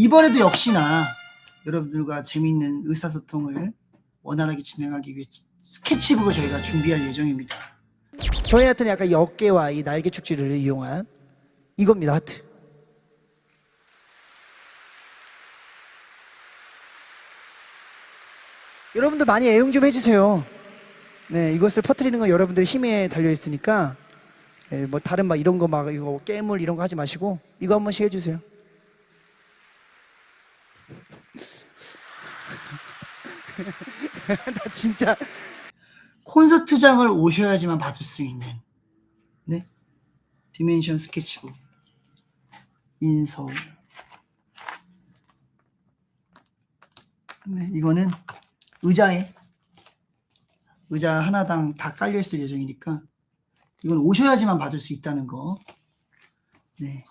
이번에도 역시나 여러분들과 재미있는 의사소통을 원활하게 진행하기 위해 스케치북을 저희가 준비할 예정입니다. 저희한테는 약간 역계와 이 날개 축지를 이용한 이겁니다 하트. 여러분들 많이 애용 좀 해주세요. 네, 이것을 퍼뜨리는 건 여러분들의 힘에 달려 있으니까 예, 뭐 다른 막 이런 거 막 이거 깨물 이런 거 하지 마시고 이거 한 번씩 해주세요. 나 진짜 콘서트장을 오셔야지만 받을 수 있는 네 디멘션 스케치북 인서울 네 이거는 의자에 의자 하나당 다 깔려 있을 예정이니까 이건 오셔야지만 받을 수 있다는 거. 네.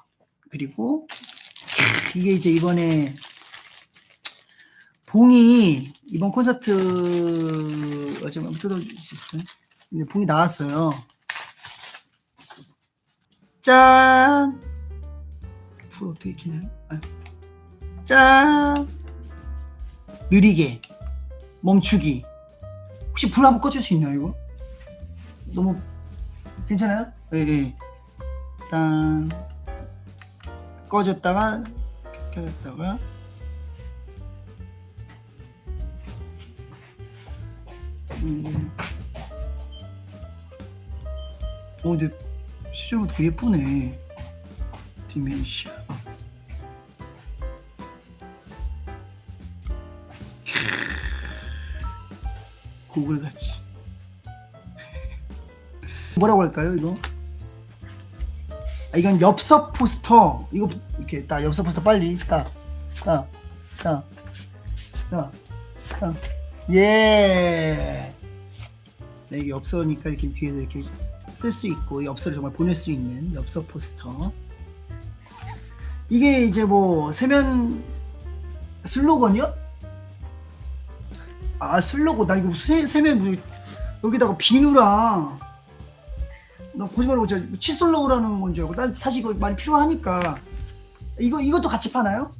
그리고 이게 이제 이번에 봉이 이번 콘서트 뜯어줄 수 있어요? 네, 봉이 나왔어요. 짠! 불 어떻게 켜나요? 아. 짠! 느리게 멈추기. 혹시 불 한번 꺼줄 수 있나요, 이거? 너무 괜찮아요? 예, 예. 일단 꺼졌다가 켜졌다가 음. 어, 근데 실제로 되게 예쁘네. 디멘시아. 고글 같이. 뭐라고 할까요, 이거? 아, 이건 엽서 포스터. 이거 이렇게 딱 엽서 포스터 빨리 딱, 딱, 딱, 딱, 딱. 예. 네, 이게 엽서니까 이렇게 뒤에도 이렇게 쓸 수 있고 엽서를 정말 보낼 수 있는 엽서 포스터. 이게 이제 뭐 세면 슬로건이요? 아 슬로건 나 이거 세, 세면 뭐 여기다가 비누랑 나 거짓말하고 진짜 칫솔로우라는 건줄 알고 난 사실 이거 많이 필요하니까 이거 이것도 같이 파나요?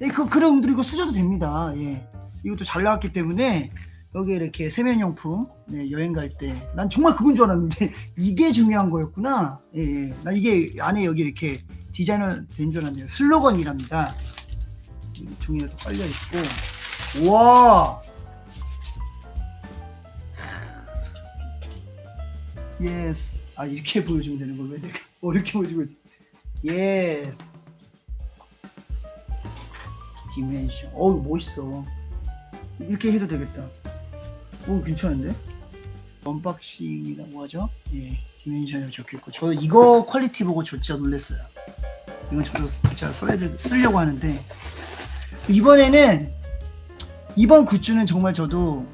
예, 그 그런 분들 이거 쓰셔도 됩니다. 예, 이것도 잘 나왔기 때문에 여기 이렇게 세면용품 네, 여행 갈 때 난 정말 그건 줄 알았는데 이게 중요한 거였구나. 예, 예. 나 이게 안에 여기 이렇게 디자이너 된 줄 알았네요. 슬로건이랍니다. 종이가 또 깔려 있고 와. 예스. 아 이렇게 보여주면 되는 걸왜 내가 어렵게 보여주고 있어. 예스. 디멘션. 어우 멋있어. 이렇게 해도 되겠다. 오 괜찮은데? 언박싱이라고 하죠? 예. 디멘션이 적혀있고 저 이거 퀄리티 보고 저 진짜 놀랐어요. 이건 저도 진짜 써야 돼 쓰려고 하는데 이번에는 이번 굿즈는 정말 저도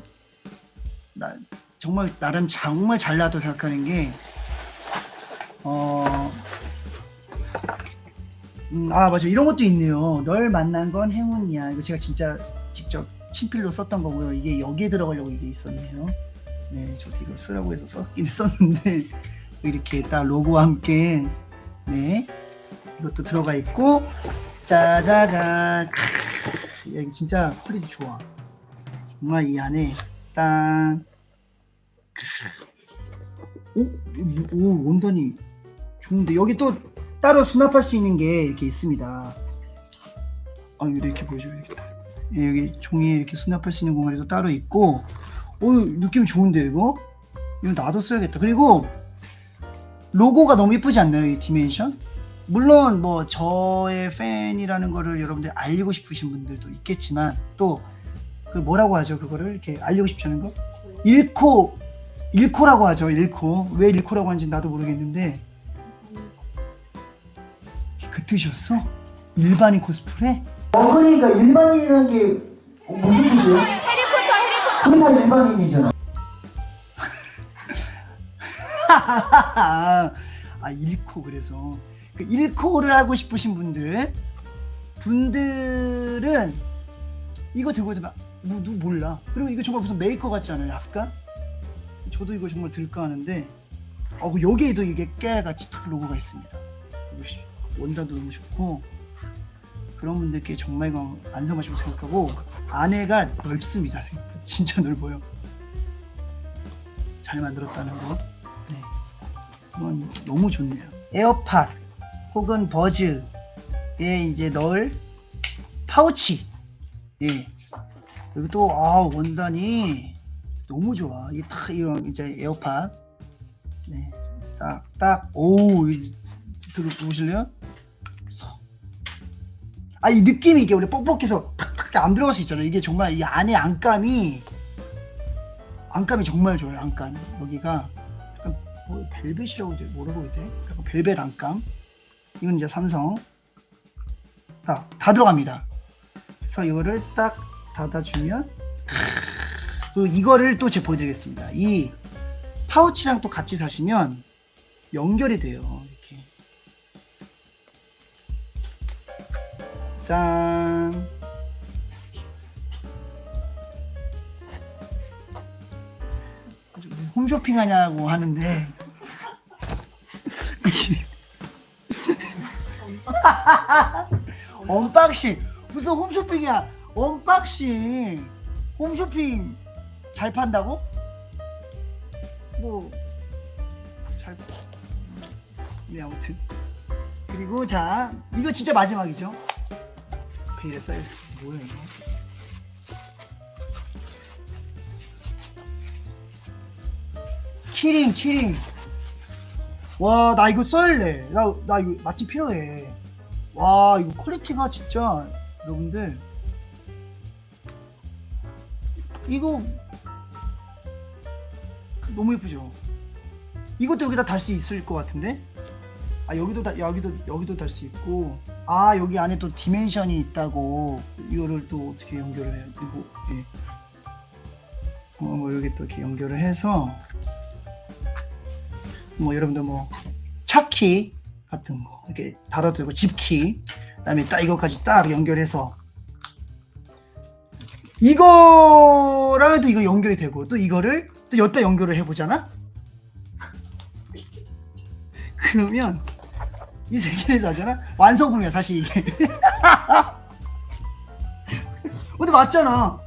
나 정말 나름 정말 잘나도 생각하는 게 어. 음, 아 맞아 이런 것도 있네요. 널 만난 건 행운이야. 이거 제가 진짜 직접 친필로 썼던 거고요. 이게 여기에 들어가려고 이게 있었네요. 네, 저도 이거 쓰라고 해서 썼긴 썼는데 이렇게 딱 로고와 함께 네 이것도 들어가 있고 짜자잔 크, 야, 이거 진짜 퀄리티 좋아. 정말 이 안에 딱 오, 오 원단이 좋은데 여기 또 따로 수납할 수 있는 게 이렇게 있습니다. 아 이렇게 보여줘야겠다. 예, 여기 종이에 이렇게 수납할 수 있는 공간이 또 따로 있고, 오 느낌 좋은데 이거? 이거 나도 써야겠다. 그리고 로고가 너무 예쁘지 않나요 이 디멘션? 물론 뭐 저의 팬이라는 거를 여러분들 알리고 싶으신 분들도 있겠지만 또 그 뭐라고 하죠 그거를 이렇게 알리고 싶지 않은 거? 잃고 일코라고 하죠. 일코. 왜 일코라고 하는지 나도 모르겠는데 그 뜻이었어? 일반인 코스프레? 어 그러니까 일반인이라는 게 무슨 뜻이에요? 해리포터 해리포터 우리 다 일반인이잖아. 아 일코 그래서 그 일코를 하고 싶으신 분들 분들은 이거 들고 있으면 뭐, 누 몰라. 그리고 이거 정말 무슨 메이커 같지 않아요? 약간? 저도 이거 정말 들까 하는데 어, 그 여기에도 이게 깨같이 탁 로고가 있습니다. 원단도 너무 좋고 그런 분들께 정말 이건 안성맞춤 생각하고 안에가 넓습니다. 진짜 넓어요. 잘 만들었다는 거. 네. 이건 너무 좋네요. 에어팟 혹은 버즈에 이제 넣을 파우치. 예. 여기 또 아, 원단이 너무 좋아. 이게 딱 이런 이제 에어팟. 네. 딱, 딱, 오, 이- 들어보실래요? 아, 이 느낌이 이게 원래 뻑뻑해서 탁탁 안 들어갈 수 있잖아요. 이게 정말 이 안에 안감이, 안감이 정말 좋아요, 안감. 여기가 약간 뭐 벨벳이라고 돼? 뭐라고 해야 돼? 약간 벨벳 안감. 이건 이제 삼성. 자, 다 들어갑니다. 그래서 이거를 딱 닫아주면, 또 이거를 또 제가 보여드리겠습니다. 이 파우치랑 또 같이 사시면 연결이 돼요. 짠. 홈쇼핑 하냐고 하는데. 언박싱. 무슨 홈쇼핑이야. 언박싱. 홈쇼핑 잘 판다고? 뭐, 잘. 네, 아무튼. 그리고 자, 이거 진짜 마지막이죠. 베일에 쌓여있어. 뭐야, 이거? 키링, 키링. 와, 나 이거 써야래. 나, 나 이거 마침 필요해. 와, 이거 퀄리티가 진짜, 여러분들. 이거, 너무 예쁘죠? 이것도 여기다 달 수 있을 것 같은데? 아 여기도 다 여기도 여기도 달 수 있고 아 여기 안에 또 디멘션이 있다고 이거를 또 어떻게 연결을 해야 되고 예. 어 뭐 여기 또 이렇게 연결을 해서 뭐 여러분들 뭐 차키 같은 거 이렇게 달아두고 집키 그다음에 딱 이거까지 딱 연결해서 이거랑 또 이거 연결이 되고 또 이거를 또 여기다 연결을 해보잖아 그러면 이세 개에서 하잖아? 완성품이야 사실 이게. 근데 맞잖아.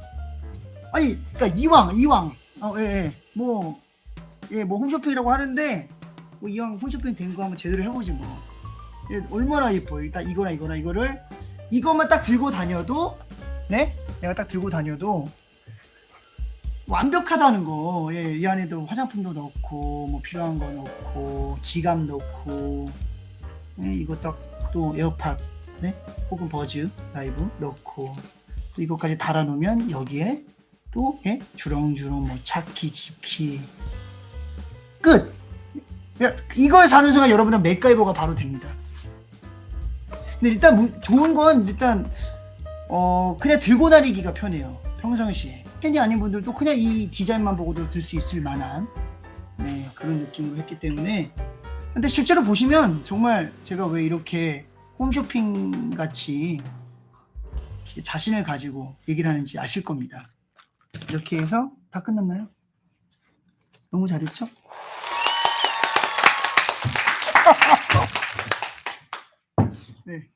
아니 그러니까 이왕 이왕. 어예뭐 예 뭐 홈쇼핑이라고 하는데 뭐 이왕 홈쇼핑 된 거 한번 제대로 해보지 뭐. 예, 얼마나 예뻐요. 일단 이거나 이거나 이거를. 이것만 딱 들고 다녀도 네? 내가 딱 들고 다녀도 완벽하다는 거. 예, 이 안에도 화장품도 넣고, 뭐 필요한 거 넣고, 지갑 넣고, 예, 이거 딱 또 에어팟, 네? 혹은 버즈 라이브 넣고, 또 이거까지 달아놓으면 여기에 또 예? 주렁주렁 뭐 차키, 집키 끝. 야, 이걸 사는 순간 여러분은 맥가이버가 바로 됩니다. 근데 일단 무- 좋은 건 일단 어 그냥 들고 다니기가 편해요. 평상시에 팬이 아닌 분들도 그냥 이 디자인만 보고도 들 수 있을 만한 네 그런 느낌으로 했기 때문에 근데 실제로 보시면 정말 제가 왜 이렇게 홈쇼핑 같이 자신을 가지고 얘기를 하는지 아실 겁니다. 이렇게 해서 다 끝났나요? 너무 잘했죠? 네.